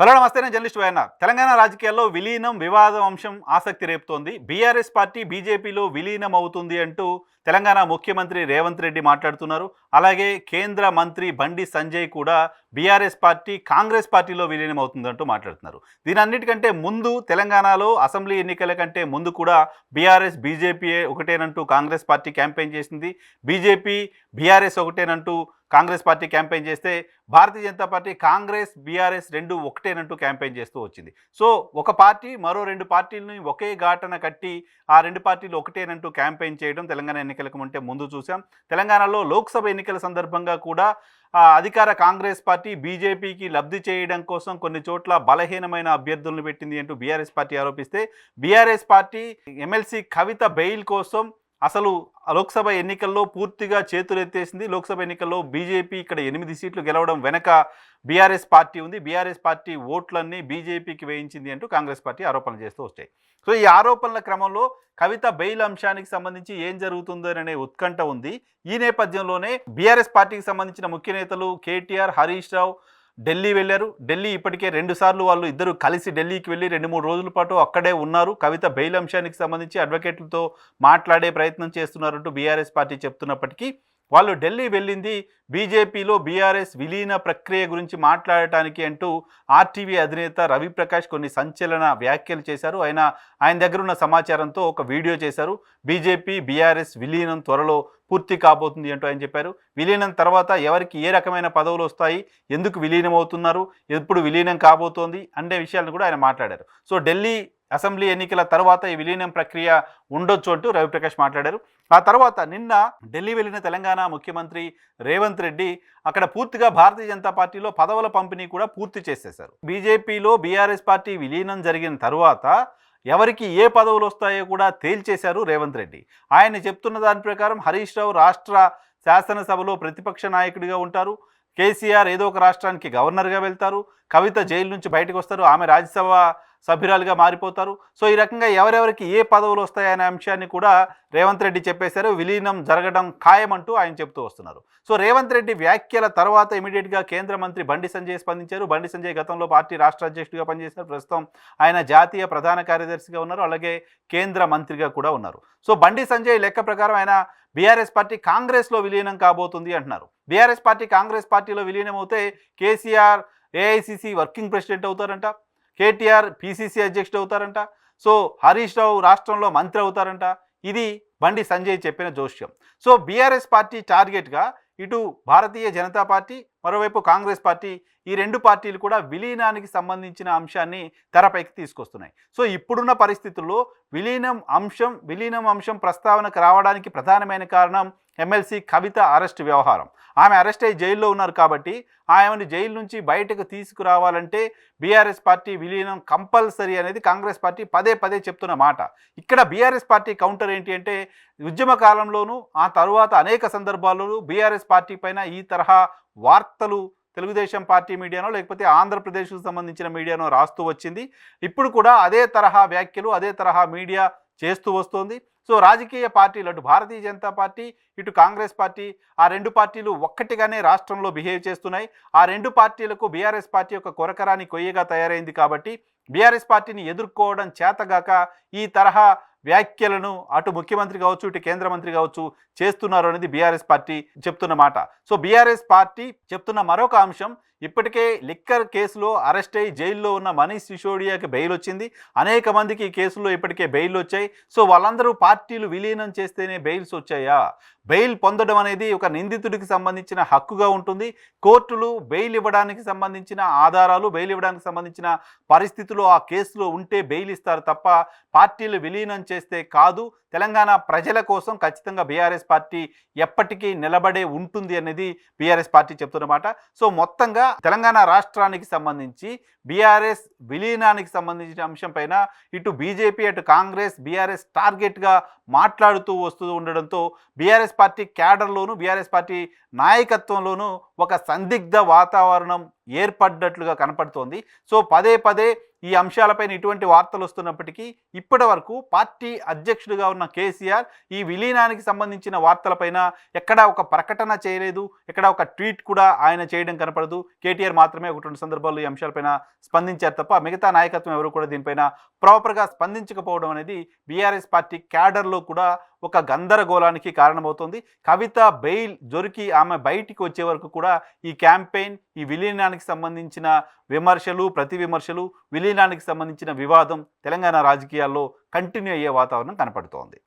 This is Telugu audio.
హలో నమస్తే నేను జర్నలిస్ట్ వైఎన్న తెలంగాణ రాజకీయాల్లో విలీనం వివాదం అంశం ఆసక్తి రేపుతోంది. బీఆర్ఎస్ పార్టీ బీజేపీలో విలీనం అవుతుంది అంటూ తెలంగాణ ముఖ్యమంత్రి రేవంత్ రెడ్డి మాట్లాడుతున్నారు. అలాగే కేంద్ర మంత్రి బండి సంజయ్ కూడా బీఆర్ఎస్ పార్టీ కాంగ్రెస్ పార్టీలో విలీనం అవుతుందంటూ మాట్లాడుతున్నారు. దీని అన్నిటికంటే ముందు తెలంగాణలో అసెంబ్లీ ఎన్నికల కంటే ముందు కూడా బీఆర్ఎస్ బీజేపీ ఒకటేనంటూ కాంగ్రెస్ పార్టీ క్యాంపెయిన్ చేసింది. బీజేపీ బీఆర్ఎస్ ఒకటేనంటూ కాంగ్రెస్ పార్టీ క్యాంపెయిన్ చేస్తే భారతీయ జనతా పార్టీ కాంగ్రెస్ బీఆర్ఎస్ రెండు ఒకటేనంటూ క్యాంపెయిన్ చేస్తూ వచ్చింది. సో ఒక పార్టీ మరో రెండు పార్టీలని ఒకే ఘాటన కట్టి ఆ రెండు పార్టీలు ఒకటేనంటూ క్యాంపెయిన్ చేయడం తెలంగాణ ఎన్నికలకు ఉంటే ముందు చూసాం తెలంగాణలో లోక్సభ ఎన్నికల సందర్భంగా కూడా అధికార కాంగ్రెస్ పార్టీ బీజేపీకి లబ్ధి చేయడం కోసం కొన్ని చోట్ల బలహీనమైన అభ్యర్థులను పెట్టింది అంటూ BRS party ఆరోపిస్తే BRS party MLC Kavitha bail కోసం అసలు లోక్సభ ఎన్నికల్లో పూర్తిగా చేతులెత్తేసింది. లోక్సభ ఎన్నికల్లో బీజేపీ ఇక్కడ ఎనిమిది సీట్లు గెలవడం వెనక బీఆర్ఎస్ పార్టీ ఉంది. బీఆర్ఎస్ పార్టీ ఓట్లన్నీ బీజేపీకి వేయించింది అంటూ కాంగ్రెస్ పార్టీ ఆరోపణలు చేస్తూ వచ్చాయి. సో ఈ ఆరోపణల క్రమంలో కవిత బెయిల్ అంశానికి సంబంధించి ఏం జరుగుతుందో అనే ఉత్కంఠ ఉంది. ఈ నేపథ్యంలోనే బీఆర్ఎస్ పార్టీకి సంబంధించిన ముఖ్య నేతలు కేటీఆర్ హరీష్ రావు ఢిల్లీ వెళ్ళారు. ఢిల్లీ ఇప్పటికే రెండు సార్లు వాళ్ళు ఇద్దరు కలిసి ఢిల్లీకి వెళ్ళి రెండు మూడు రోజుల పాటు అక్కడే ఉన్నారు. కవిత బెయిల్ అంశానికి సంబంధించి అడ్వకేట్లతో మాట్లాడే ప్రయత్నం చేస్తున్నారంటూ బీఆర్ఎస్ పార్టీ చెప్తున్నప్పటికీ వాళ్ళు ఢిల్లీ వెళ్ళింది బీజేపీలో బీఆర్ఎస్ విలీన ప్రక్రియ గురించి మాట్లాడటానికి అంటూ ఆర్టీవీ అధినేత రవిప్రకాష్ కొన్ని సంచలన వ్యాఖ్యలు చేశారు. ఆయన ఆయన దగ్గర ఉన్న సమాచారంతో ఒక వీడియో చేశారు. బీజేపీ బీఆర్ఎస్ విలీనం త్వరలో పూర్తి కాబోతుంది అంటూ ఆయన చెప్పారు. విలీనం తర్వాత ఎవరికి ఏ రకమైన పదవులు వస్తాయి? ఎందుకు విలీనం అవుతున్నారు ఎప్పుడు విలీనం కాబోతోంది? అనే విషయాలను కూడా ఆయన మాట్లాడారు. సో ఢిల్లీ అసెంబ్లీ ఎన్నికల తర్వాత ఈ విలీనం ప్రక్రియ ఉండొచ్చు అంటూ రవిప్రకాష్ మాట్లాడారు. ఆ తర్వాత నిన్న ఢిల్లీ వెళ్ళిన తెలంగాణ ముఖ్యమంత్రి రేవంత్ రెడ్డి అక్కడ పూర్తిగా భారతీయ జనతా పార్టీలో పదవుల పంపిణీ కూడా పూర్తి చేసేశారు. బీజేపీలో బీఆర్ఎస్ పార్టీ విలీనం జరిగిన తర్వాత ఎవరికి ఏ పదవులు వస్తాయో కూడా తేల్చేశారు రేవంత్ రెడ్డి. ఆయన చెప్తున్న దాని ప్రకారం హరీష్ రావు రాష్ట్ర శాసనసభలో ప్రతిపక్ష నాయకుడిగా ఉంటారు. కేసీఆర్ ఏదో ఒక రాష్ట్రానికి గవర్నర్గా వెళ్తారు. కవిత జైలు నుంచి బయటకు వస్తారు. ఆమె రాజ్యసభ సభ్యురాలుగా మారిపోతారు. సో ఈ రకంగా ఎవరెవరికి ఏ పదవులు వస్తాయనే అంశాన్ని కూడా రేవంత్ రెడ్డి చెప్పేశారు. విలీనం జరగడం ఖాయమంటూ ఆయన చెప్తూ వస్తున్నారు. సో రేవంత్ రెడ్డి వ్యాఖ్యల తర్వాత ఇమీడియట్గా కేంద్ర మంత్రి బండి సంజయ్ స్పందించారు. బండి సంజయ్ గతంలో పార్టీ రాష్ట్ర అధ్యక్షుడిగా పనిచేశారు. ప్రస్తుతం ఆయన జాతీయ ప్రధాన కార్యదర్శిగా ఉన్నారు. అలాగే కేంద్ర మంత్రిగా కూడా ఉన్నారు. సో బండి సంజయ్ లెక్క ప్రకారం ఆయన బీఆర్ఎస్ పార్టీ కాంగ్రెస్లో విలీనం కాబోతుంది అంటున్నారు. బీఆర్ఎస్ పార్టీ కాంగ్రెస్ పార్టీలో విలీనం అవుతే కేసీఆర్ ఏఐసిసి వర్కింగ్ ప్రెసిడెంట్ అవుతారంట. కేటీఆర్ పిసిసి అధ్యక్షుడు అవుతారంట. సో హరీష్ రావు రాష్ట్రంలో మంత్రి అవుతారంట. ఇది బండి సంజయ్ చెప్పిన జోష్యం. సో బీఆర్ఎస్ పార్టీ టార్గెట్గా ఇటు భారతీయ జనతా పార్టీ మరోవైపు కాంగ్రెస్ పార్టీ ఈ రెండు పార్టీలు కూడా విలీనానికి సంబంధించిన అంశాన్ని తెరపైకి తీసుకొస్తున్నాయి. సో ఇప్పుడున్న పరిస్థితుల్లో విలీనం అంశం విలీనం అంశం ప్రస్తావనకు రావడానికి ప్రధానమైన కారణం ఎమ్మెల్సీ కవిత అరెస్ట్ వ్యవహారం. ఆమె అరెస్ట్ అయ్యి జైల్లో ఉన్నారు కాబట్టి ఆమెను జైలు నుంచి బయటకు తీసుకురావాలంటే బీఆర్ఎస్ పార్టీ విలీనం కంపల్సరీ అనేది కాంగ్రెస్ పార్టీ పదే పదే చెప్తున్న మాట. ఇక్కడ బీఆర్ఎస్ పార్టీ కౌంటర్ ఏంటి అంటే ఉద్యమ కాలంలోనూ ఆ తరువాత అనేక సందర్భాల్లోనూ బీఆర్ఎస్ పార్టీ పైన ఈ తరహా వార్తలు తెలుగుదేశం పార్టీ మీడియానో లేకపోతే ఆంధ్రప్రదేశ్కు సంబంధించిన మీడియానో రాస్తూ వచ్చింది. ఇప్పుడు కూడా అదే తరహా వ్యాఖ్యలు అదే తరహా మీడియా చేస్తూ వస్తోంది. సో రాజకీయ పార్టీలు అటు భారతీయ జనతా పార్టీ ఇటు కాంగ్రెస్ పార్టీ ఆ రెండు పార్టీలు ఒక్కటిగానే రాష్ట్రంలో బిహేవ్ చేస్తున్నాయి. ఆ రెండు పార్టీలకు బీఆర్ఎస్ పార్టీ యొక్క కొరకరాని కొయ్యగా తయారైంది కాబట్టి బీఆర్ఎస్ పార్టీని ఎదుర్కోవడం చేతగాక ఈ తరహా వ్యాఖ్యలను అటు ముఖ్యమంత్రి కావచ్చు ఇటు కేంద్ర మంత్రి కావచ్చు చేస్తున్నారు అనేది బీఆర్ఎస్ పార్టీ చెప్తున్న మాట. సో బీఆర్ఎస్ పార్టీ చెప్తున్న మరొక అంశం ఇప్పటికే లిక్కర్ కేసులో అరెస్ట్ అయి జైల్లో ఉన్న మనీష్ సిసోడియాకి బెయిల్ వచ్చింది. అనేక మందికి ఈ కేసులో ఇప్పటికే బెయిల్ వచ్చాయి. సో వాళ్ళందరూ పార్టీలు విలీనం చేస్తేనే బెయిల్స్ వచ్చాయా? బెయిల్ పొందడం అనేది ఒక నిందితుడికి సంబంధించిన హక్కుగా ఉంటుంది. కోర్టులు బెయిల్ ఇవ్వడానికి సంబంధించిన ఆధారాలు బెయిల్ ఇవ్వడానికి సంబంధించిన పరిస్థితులు ఆ కేసులో ఉంటే బెయిల్ ఇస్తారు తప్ప పార్టీలు విలీనం చేస్తే కాదు తెలంగాణ ప్రజల కోసం ఖచ్చితంగా బీఆర్ఎస్ పార్టీ ఎప్పటికీ నిలబడే ఉంటుంది అనేది బీఆర్ఎస్ పార్టీ చెప్తున్నమాట. సో మొత్తంగా తెలంగాణ రాష్ట్రానికి సంబంధించి బీఆర్ఎస్ విలీనానికి సంబంధించిన అంశం పైన ఇటు బీజేపీ అటు కాంగ్రెస్ బీఆర్ఎస్ టార్గెట్గా మాట్లాడుతూ వస్తూ ఉండడంతో బీఆర్ఎస్ పార్టీ క్యాడర్లోను బీఆర్ఎస్ పార్టీ నాయకత్వంలోనూ ఒక సందిగ్ధ వాతావరణం ఏర్పడ్డట్లుగా కనపడుతోంది. సో పదే పదే ఈ అంశాలపైన ఇటువంటి వార్తలు వస్తున్నప్పటికీ ఇప్పటి వరకు పార్టీ అధ్యక్షుడిగా ఉన్న కేసీఆర్ ఈ విలీనానికి సంబంధించిన వార్తలపైన ఎక్కడా ఒక ప్రకటన చేయలేదు ఎక్కడా ఒక ట్వీట్ కూడా ఆయన చేయడం కనపడదు. కేటీఆర్ మాత్రమే ఒకటి రెండు సందర్భాల్లో ఈ అంశాలపైన స్పందించారు తప్ప మిగతా నాయకత్వం ఎవరు కూడా దీనిపైన ప్రాపర్గా స్పందించకపోవడం అనేది బీఆర్ఎస్ పార్టీ క్యాడర్లో కూడా ఒక గందరగోళానికి కారణమవుతుంది. కవిత బెయిల్ దొరికి ఆమె బయటికి వచ్చే వరకు కూడా ఈ క్యాంపెయిన్ ఈ విలీనానికి సంబంధించిన విమర్శలు ప్రతి విమర్శలు విలీనానికి సంబంధించిన వివాదం తెలంగాణ రాజకీయాల్లో కంటిన్యూ అయ్యే వాతావరణం కనపడుతోంది.